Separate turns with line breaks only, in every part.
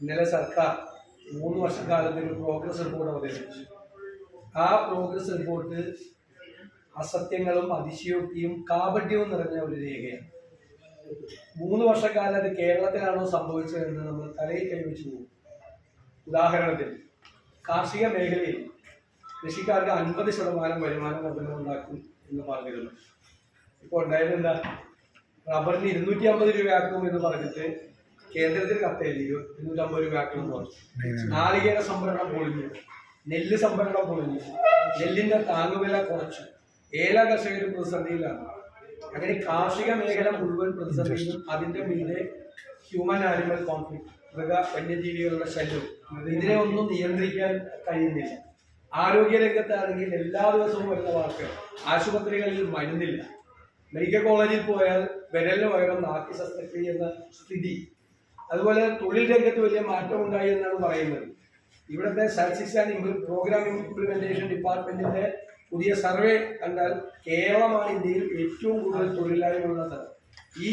ഇന്നലെ സർക്കാർ മൂന്ന് വർഷക്കാലത്ത് ഒരു പ്രോഗ്രസ് റിപ്പോർട്ട് അവതരിപ്പിച്ചു. ആ പ്രോഗ്രസ് റിപ്പോർട്ട് അസത്യങ്ങളും അതിശയോക്തിയും കാപട്യവും നിറഞ്ഞ ഒരു രേഖയാണ്. മൂന്ന് വർഷക്കാലം അത് കേരളത്തിലാണോ സംഭവിച്ചതെന്ന് നമ്മൾ തലയിൽ കൈവച്ചു പോകും ഉദാഹരണത്തിന് കാർഷിക മേഖലയിൽ കൃഷിക്കാർക്ക് അൻപത് ശതമാനം വരുമാനം വർധന ഉണ്ടാക്കും എന്ന് പറഞ്ഞിരുന്നു. ഇപ്പോൾ ഉണ്ടായത് എന്താ? റബ്ബറിന് ഇരുന്നൂറ്റി അമ്പത് രൂപയാക്കും എന്ന് പറഞ്ഞിട്ട് കേന്ദ്രത്തിൽ കത്തെഴുതി ഇരുന്നൂറ്റമ്പത് രൂപയാക്കണം പറഞ്ഞു. നാളികേര സംഭരണം പൊളിഞ്ഞു. നെല്ല് സംഭരണം പൊളിഞ്ഞു. നെല്ലിന്റെ താങ്ങുവില കുറച്ചു. ഏല കർഷകർ പ്രതിസന്ധിയിലാണ്. അങ്ങനെ കാർഷിക മേഖല മുഴുവൻ പ്രതിസന്ധിയിലും അതിന്റെ മീതെ ഹ്യൂമൻ ആനിമൽ കോൺഫ്ലിക്ട് മൃഗ വന്യജീവികളുടെ ശല്യം. ഇതിനെ ഒന്നും നിയന്ത്രിക്കാൻ കഴിയുന്നില്ല. ആരോഗ്യ രംഗത്താണെങ്കിൽ എല്ലാ ദിവസവും വരുന്ന വാർത്തകൾ ആശുപത്രികളിൽ മരുന്നില്ല. മെഡിക്കൽ കോളേജിൽ പോയാൽ വിരലിന് പകരം നാക്കി ശസ്ത്രക്രിയ എന്ന സ്ഥിതി അതുപോലെ തൊഴിൽ രംഗത്ത് വലിയ മാറ്റം ഉണ്ടായി എന്നാണ് പറയുന്നത്. ഇവിടുത്തെ സ്റ്റാറ്റിസ്റ്റിക്സ് ആൻഡ് പ്രോഗ്രാം ഇംപ്ലിമെന്റേഷൻ ഡിപ്പാർട്ട്മെന്റിന്റെ പുതിയ സർവേ കണ്ടാൽ കേരളമാണ് ഇന്ത്യയിൽ ഏറ്റവും കൂടുതൽ തൊഴിലില്ലായ്മയുള്ള ഈ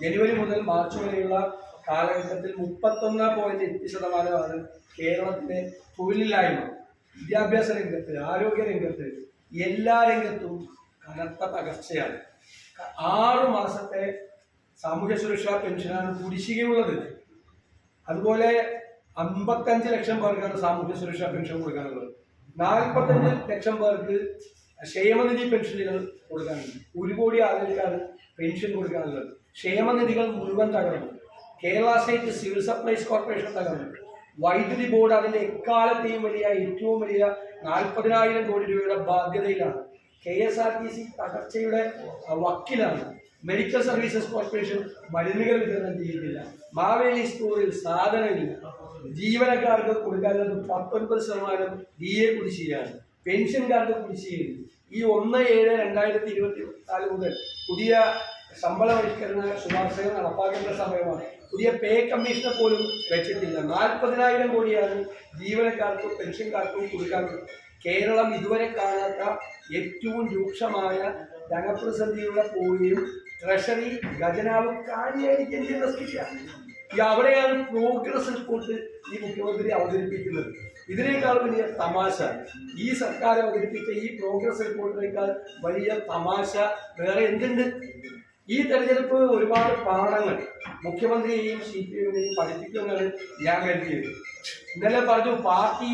ജനുവരി മുതൽ മാർച്ച് വരെയുള്ള കാലഘട്ടത്തിൽ മുപ്പത്തൊന്ന് പോയിന്റ് എട്ട് ശതമാനമാണ് കേരളത്തിലെ തൊഴിലില്ലായ്മ. വിദ്യാഭ്യാസ രംഗത്ത് ആരോഗ്യ രംഗത്ത് എല്ലാ രംഗത്തും കനത്ത തകർച്ചയാണ്. ആറ് മാസത്തെ സാമൂഹ്യ സുരക്ഷാ പെൻഷനാണ് കുടിശ്ശികയുള്ളത്. അതുപോലെ അമ്പത്തഞ്ച് ലക്ഷം പേർക്കാണ് സാമൂഹ്യ സുരക്ഷാ പെൻഷൻ കൊടുക്കാനുള്ളത്. നാൽപ്പത്തഞ്ച് ലക്ഷം പേർക്ക് ക്ഷേമനിധി പെൻഷനുകൾ കൊടുക്കാനുണ്ട്. ഒരു കോടി ആളുകൾക്കാണ് പെൻഷൻ കൊടുക്കാനുള്ളത്. ക്ഷേമനിധികൾ മുഴുവൻ തകർന്നു. Kerala state civil supplies corporation തകർന്നു. വൈദ്യുതി ബോർഡ് അതിന്റെ എക്കാലത്തെയും വലിയ ഏറ്റവും വലിയ നാൽപ്പതിനായിരം കോടി രൂപയുടെ ബാധ്യതയിലാണ്. K S R T C തകർച്ചയുടെ വക്കിലാണ്. മെഡിക്കൽ സർവീസസ് കോർപ്പറേഷൻ മരുന്നുകൾ വിതരണം ചെയ്യുന്നില്ല മാവേലി സ്റ്റോറിൽ സാധനമില്ല ജീവനക്കാർക്ക് കൊടുക്കാനുള്ളത് പത്തൊൻപത് ശതമാനം ഡി എ കുടിശ്ശികയാണ് പെൻഷൻകാർക്ക് കുടിശ്ശികയുണ്ട്. ഈ ഒന്ന് ഏഴ് രണ്ടായിരത്തി ഇരുപത്തി നാല് മുതൽ പുതിയ ശമ്പള പരിഷ്കരണ ശുപാർശകൾ നടപ്പാക്കേണ്ട സമയമാണ്. പുതിയ പേ കമ്മീഷനെ പോലും വെച്ചിട്ടില്ല. നാൽപ്പതിനായിരം കോടിയാണ് ജീവനക്കാർക്കും പെൻഷൻകാർക്കും കൊടുക്കാൻ കേരളം ഇതുവരെ കാണാത്ത ഏറ്റവും രൂക്ഷമായ ധനപ്രസന്ധിയുള്ള പോവുകയും ട്രഷറി ഖജനാവ് കാര്യമായിരിക്കും ഈ അവിടെയാണ് പ്രോഗ്രസ് റിപ്പോർട്ട് ഈ മുഖ്യമന്ത്രി അവതരിപ്പിക്കുന്നത്. ഇതിനേക്കാൾ വലിയ തമാശ ഈ സർക്കാർ അവതരിപ്പിച്ച ഈ പ്രോഗ്രസ് റിപ്പോർട്ടിനേക്കാൾ വലിയ തമാശ വേറെ എന്തുണ്ട്? ഈ തെരഞ്ഞെടുപ്പ് ഒരുപാട് പാഠങ്ങൾ മുഖ്യമന്ത്രിയെയും സി പി എമ്മിനെയും പഠിപ്പിക്കുമെന്നാണ് ഞാൻ കരുതിയത് ഇന്നലെ പറഞ്ഞു പാർട്ടി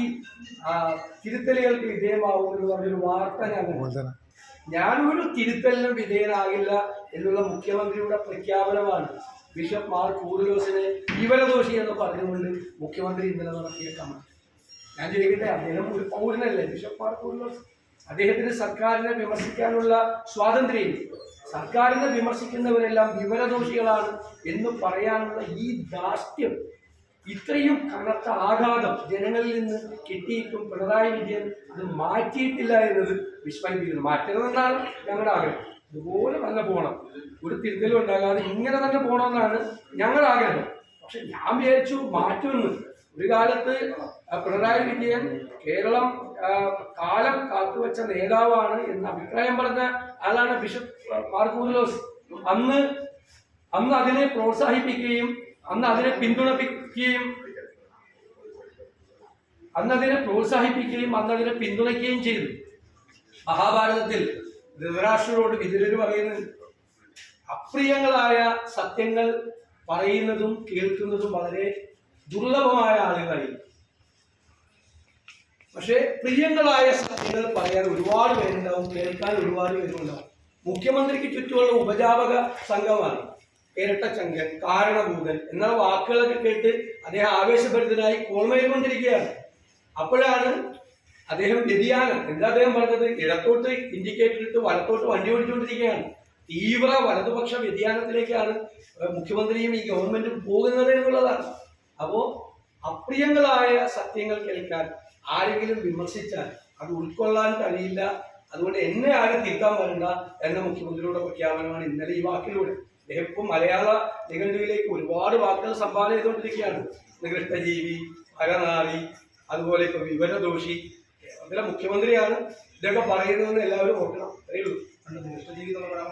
തിരുത്തലുകൾക്ക് വിധേയമാവും എന്ന് പറഞ്ഞൊരു വാർത്ത ഞാൻ. ഞാനൊരു തിരുത്തലിനും വിധേയനാകില്ല എന്നുള്ള മുഖ്യമന്ത്രിയുടെ പ്രഖ്യാപനമാണ് ബിഷപ്പ് മാർ കൂറുലോസിനെ വിവരദോഷി എന്ന് പറഞ്ഞുകൊണ്ട് മുഖ്യമന്ത്രി ഇന്നലെ നടത്തിയ കമന്റ്. ഞാൻ ചോദിക്കട്ടെ അദ്ദേഹം ഒരു പൗരനല്ലേ? ബിഷപ്പ് മാർ കൂറുലോസ്. അദ്ദേഹത്തിന് സർക്കാരിനെ വിമർശിക്കാനുള്ള സ്വാതന്ത്ര്യം സർക്കാരിനെ വിമർശിക്കുന്നവരെല്ലാം വിവരദോഷികളാണ് എന്ന് പറയാനുള്ള ഈ ധാർഷ്ട്യം ഇത്രയും കനത്ത ആഘാതം ജനങ്ങളിൽ നിന്ന് കിട്ടിയിട്ടും പിണറായി വിജയൻ അത് മാറ്റിയിട്ടില്ല എന്നത് വിസ്മയിപ്പിക്കുന്നു മാറ്റണമെന്നാണ് ഞങ്ങളുടെ ആഗ്രഹം. ഇതുപോലെ തന്നെ പോകണം. ഒരു തിരുത്തലും ഉണ്ടാകാതെ ഇങ്ങനെ തന്നെ പോകണമെന്നാണ് ഞങ്ങളുടെ ആഗ്രഹം. പക്ഷെ ഞാൻ വിചാരിച്ചു മാറ്റുമെന്ന്. ഒരു കാലത്ത് പിണറായി വിജയൻ കേരളം കാലം കാത്തുവച്ച നേതാവാണ് എന്ന അഭിപ്രായം പറഞ്ഞ ആളാണ് ബിഷപ്പ്. മാർക്കൂലോസ് അന്ന് അന്ന് അതിനെ പ്രോത്സാഹിപ്പിക്കുകയും അന്ന് അതിനെ പിന്തുണപ്പിക്കുകയും അന്ന് അതിനെ പ്രോത്സാഹിപ്പിക്കുകയും അന്ന് അതിനെ പിന്തുണയ്ക്കുകയും ചെയ്തു. മഹാഭാരതത്തിൽ ധൃതരാഷ്ട്രരോട് വിതുരര് പറയുന്നത് അപ്രിയങ്ങളായ സത്യങ്ങൾ പറയുന്നതും കേൾക്കുന്നതും വളരെ ദുർലഭമായ ആളുകളായി പക്ഷേ പ്രിയങ്ങളായ സത്യങ്ങൾ പറയാൻ ഒരുപാട് പേരുണ്ടാവും കേൾക്കാൻ ഒരുപാട് പേരുണ്ടാവും. മുഖ്യമന്ത്രിക്ക് ചുറ്റുമുള്ള ഉപജാപക സംഘമാണ് ഇരട്ടച്ചങ്കൻ കാരണഭൂതൻ എന്ന വാക്കുകളൊക്കെ കേട്ട് അദ്ദേഹം ആവേശഭരിതനായി കോൾമേൽക്കൊണ്ടിരിക്കുകയാണ് അപ്പോഴാണ് അദ്ദേഹം വ്യതിയാനം. എന്താ അദ്ദേഹം പറഞ്ഞത്? ഇടത്തോട്ട് ഇൻഡിക്കേറ്റർ ഇട്ട് വലത്തോട്ട് വണ്ടി ഓടിച്ചുകൊണ്ടിരിക്കുകയാണ്. തീവ്ര വലതുപക്ഷ വ്യതിയാനത്തിലേക്കാണ് മുഖ്യമന്ത്രിയും ഈ ഗവൺമെന്റും പോകുന്നത് എന്നുള്ളതാണ്. അപ്പോ അപ്രിയങ്ങളായ സത്യങ്ങൾ കേൾക്കാൻ ആരെങ്കിലും വിമർശിച്ചാൽ അത് ഉൾക്കൊള്ളാൻ കഴിയില്ല അതുകൊണ്ട് എന്നെ ആരും തിരുത്താൻ വരണ്ട എന്ന മുഖ്യമന്ത്രിയുടെ പ്രഖ്യാപനമാണ് ഇന്നലെ ഈ വാക്കിലൂടെ. ഇപ്പം മലയാള നിഘണ്ടുവിലേക്ക് ഒരുപാട് വാക്കുകൾ സംഭാവന ചെയ്തുകൊണ്ടിരിക്കുകയാണ്. നികൃഷ്ടജീവി അരനാറി അതുപോലെ ഇപ്പൊ വിവരദോഷി കേരളത്തിലെ മുഖ്യമന്ത്രിയാണ് ഇതൊക്കെ പറയുന്നതെന്ന് എല്ലാവരും ഓർക്കണം. അത്രയുള്ളൂ
നികൃഷ്ടജീവി